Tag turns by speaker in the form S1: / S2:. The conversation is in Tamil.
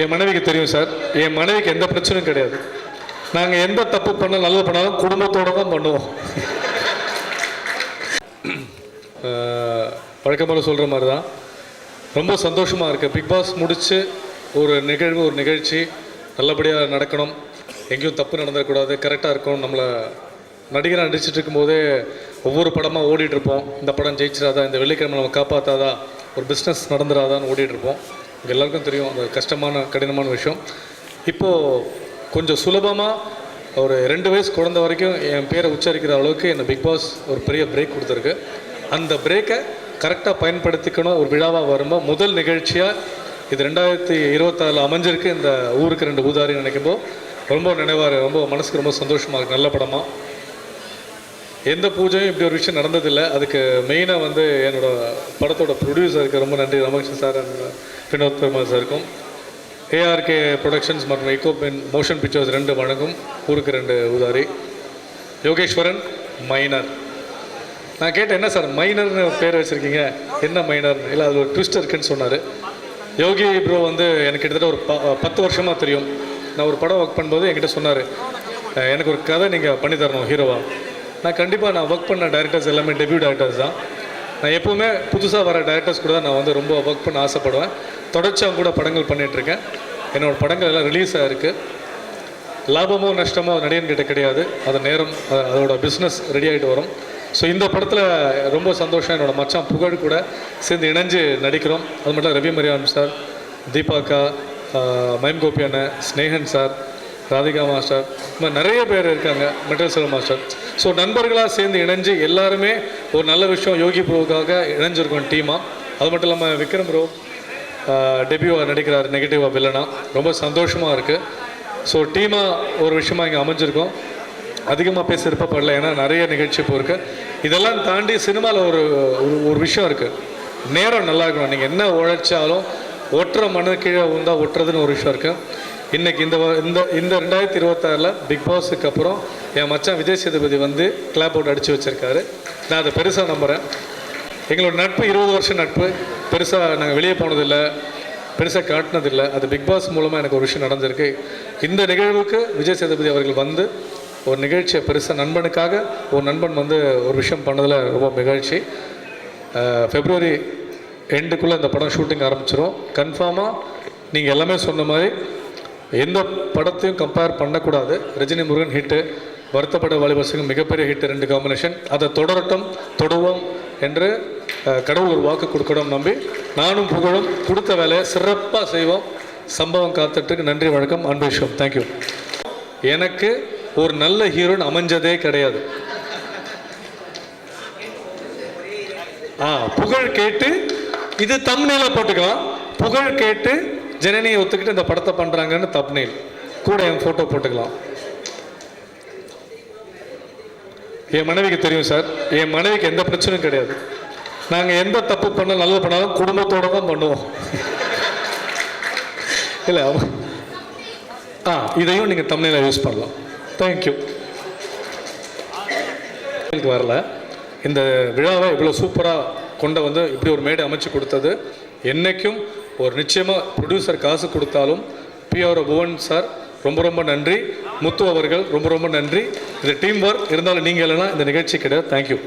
S1: என் மனைவிக்கு தெரியும் சார். என் மனைவிக்கு எந்த பிரச்சனையும் கிடையாது. நாங்கள் எந்த தப்பு பண்ண நல்லது பண்ணாலும் குடும்பத்தோட தான் பண்ணுவோம். வழக்கமாக சொல்கிற மாதிரி தான் ரொம்ப சந்தோஷமாக இருக்குது பிக் பாஸ் முடித்து ஒரு நிகழ்வு ஒரு நிகழ்ச்சி நல்லபடியாக நடக்கணும். எங்கேயும் தப்பு நடந்துடக்கூடாது. கரெக்டாக இருக்கும். நம்மளை நடிகராக நடிச்சுட்டு இருக்கும்போதே ஒவ்வொரு படமாக ஓடிட்டுருப்போம் இந்த படம் ஜெயிச்சிடாதா? இந்த வெள்ளிக்கிழமை நம்ம காப்பாற்றாதா ஒரு பிஸ்னஸ் நடந்துடாதான்னு ஓடிட்டுருப்போம் உங்கள் எல்லாருக்கும் தெரியும் அது கஷ்டமான கடினமான விஷயம். இப்போது கொஞ்சம் சுலபமாக ஒரு ரெண்டு வயசு குழந்த வரைக்கும் என் பேரை உச்சரிக்கிற அளவுக்கு என்னை பிக் பாஸ் ஒரு பெரிய பிரேக் கொடுத்துருக்கு. அந்த பிரேக்கை கரெக்டாக பயன்படுத்திக்கணும். ஒரு விழாவாக வரும்போது முதல் நிகழ்ச்சியாக இது ரெண்டாயிரத்தி இருபத்தாறில் அமைஞ்சிருக்கு. இந்த ஊருக்கு ரெண்டு ஊதாரின்னு நினைக்கும்போது ரொம்ப நினைவாக ரொம்ப மனசுக்கு ரொம்ப சந்தோஷமாக இருக்குது நல்ல படமாக எந்த பூஜையும் இப்படி ஒரு விஷயம் நடந்ததில்லை. அதுக்கு மெயினாக வந்து என்னோட படத்தோட ப்ரொடியூசருக்கு ரொம்ப நன்றி. ரமகிருஷ்ணன் சார் அண்ட் வினோத் பெருமாள் சாருக்கும் ஏஆர்கே ப்ரொடக்ஷன்ஸ் மற்றும் எக்யூப்மெண்ட் மோஷன் பிக்சர்ஸ் ரெண்டு வழங்கும். ஊருக்கு ரெண்டு உதாரி யோகேஸ்வரன் மைனர் நான் கேட்டேன் என்ன சார் மைனர்னு பேர் வச்சுருக்கீங்க? என்ன மைனர்னு இல்லை அது ஒரு ட்விஸ்ட் இருக்குன்னு சொன்னார். யோகி ப்ரோ வந்து எனக்கு கிட்டத்தட்ட ஒரு ப பத்து வருஷமாக தெரியும். நான் ஒரு படம் ஒர்க் பண்ணும்போது என்கிட்ட சொன்னார் எனக்கு ஒரு கதை நீங்கள் பண்ணி தரணும் ஹீரோவா நான் கண்டிப்பாக நான் ஒர்க் பண்ண டேரக்டர்ஸ் எல்லாமே டெபியூ டேரக்டர்ஸ் தான். நான் எப்போவுமே புதுசாக வர டேரக்டர்ஸ் கூட நான் வந்து ரொம்ப ஒர்க் பண்ண ஆசைப்படுவேன். தொடர்ச்சி அவங்க கூட படங்கள் பண்ணிகிட்ருக்கேன் என்னோடய படங்கள் எல்லாம் ரிலீஸ் ஆகிருக்கு லாபமோ நஷ்டமோ நடிகன் கிட்ட கிடையாது. அது நேரம் அதோட பிஸ்னஸ் ரெடி ஆகிட்டு வரும். ஸோ இந்த படத்தில் ரொம்ப சந்தோஷம். என்னோடய மச்சான் புகழ் கூட சேர்ந்து இணைஞ்சு நடிக்கிறோம். அது மட்டும் ரவி மரியாதன் சார் தீபாக்கா மயம் கோபி அண்ணன் ஸ்னேகன் சார் ராதிகா மாஸ்டர் இந்த மாதிரி நிறைய பேர் இருக்காங்க மெட்டல் செல்வம் மாஸ்டர். ஸோ நண்பர்களாக சேர்ந்து இணைஞ்சு எல்லாருமே ஒரு நல்ல விஷயம் யோகி ப்ரோவுக்காக இணைஞ்சிருக்கோம் டீமாக அது மட்டும் இல்லாமல் விக்ரம் ப்ரோ டெபியூவாக நடிக்கிறார் நெகட்டிவாக வில்லனா ரொம்ப சந்தோஷமாக இருக்குது ஸோ டீமாக ஒரு விஷயமாக இங்கே அமைஞ்சிருக்கோம். அதிகமாக பேச விருப்பப்படல ஏன்னா நிறைய நிகழ்ச்சி இப்போ இருக்குது இதெல்லாம் தாண்டி சினிமாவில் ஒரு ஒரு ஒரு விஷயம் இருக்குது நேரம் நல்லா இருக்கணும். நீங்கள் என்ன உழைச்சாலும் ஒட்டுற மண்ணு கீழே உந்தா ஒட்டுறதுன்னு ஒரு விஷயம் இருக்குது இன்றைக்கி இந்த வ- இந்த இந்த ரெண்டாயிரத்தி இருபத்தாறில் பிக் பாஸுக்கு அப்புறம் என் மச்சான் விஜய் சேதுபதி வந்து கிளாப் அவுட் அடித்து வச்சுருக்காரு. நான் அதை பெருசாக நம்புகிறேன் எங்களோட நட்பு இருபது வருஷம் நட்பு. பெருசாக நாங்கள் வெளியே போனதில்லை. பெருசாக காட்டினதில்லை. அது பிக் பாஸ் மூலமாக எனக்கு ஒரு விஷயம் நடந்திருக்கு. இந்த நிகழ்வுக்கு விஜய் சேதுபதி அவர்கள் வந்து ஒரு நிகழ்ச்சியை பெருசாக நண்பனுக்காக ஒரு நண்பன் வந்து ஒரு விஷயம் பண்ணதில் ரொம்ப நிகழ்ச்சி ஃபெப்ரவரி எண்டுக்குள்ளே இந்த படம் ஷூட்டிங் ஆரம்பிச்சிடும் கன்ஃபார்மாக நீங்கள் எல்லாமே சொன்ன மாதிரி எந்த படத்தையும் கம்பேர் பண்ணக்கூடாது. ரஜினி முருகன் ஹிட்டு வருத்தப்பட வாலிபசுக்கு மிகப்பெரிய ஹிட் ரெண்டு காம்பினேஷன் அதை தொடரட்டும் தொடுவோம் என்று கடவுள் ஒரு வாக்கு கொடுக்கணும் நம்பி நானும் புகழும் கொடுத்த வேலையை சிறப்பாக செய்வோம். சம்பவம் காத்துட்டுக்கு நன்றி வணக்கம். அன்பு விஷயம். தேங்க்யூ எனக்கு ஒரு நல்ல ஹீரோன் அமைஞ்சதே கிடையாது. ஆ புகழ் கேட்டு இது தம்னேல போட்டுக்கலாம். புகழ் கேட்டு ஜனனியை ஒத்துக்கிட்டு இந்த படத்தை பண்ணுறாங்கன்னு தப்னேல். கூட என் ஃபோட்டோ போட்டுக்கலாம். என் மனைவிக்கு தெரியும் சார். என் மனைவிக்கு எந்த பிரச்சனையும் கிடையாது. நாங்கள் எந்த தப்பு பண்ண நல்லது பண்ணாலும் குடும்பத்தோடு தான் பண்ணுவோம். இல்லை ஆ இதையும் நீங்கள் தமிழில் யூஸ் பண்ணலாம். தேங்க்யூ கோயிலுக்கு வரல. இந்த விழாவை இவ்வளோ சூப்பராக கொண்ட வந்து இப்படி ஒரு மேடை அமைச்சு கொடுத்தது என்றைக்கும் ஒரு நிச்சயமாக ப்ரொடியூசர் காசு கொடுத்தாலும் பிஆர் புவன் சார் ரொம்ப ரொம்ப நன்றி. முத்து அவர்கள் ரொம்ப ரொம்ப நன்றி. இது டீம் ஒர்க் இருந்தாலும் நீங்கள் இல்லைன்னா இந்த நிகழ்ச்சி கிடையாது. தேங்க்யூ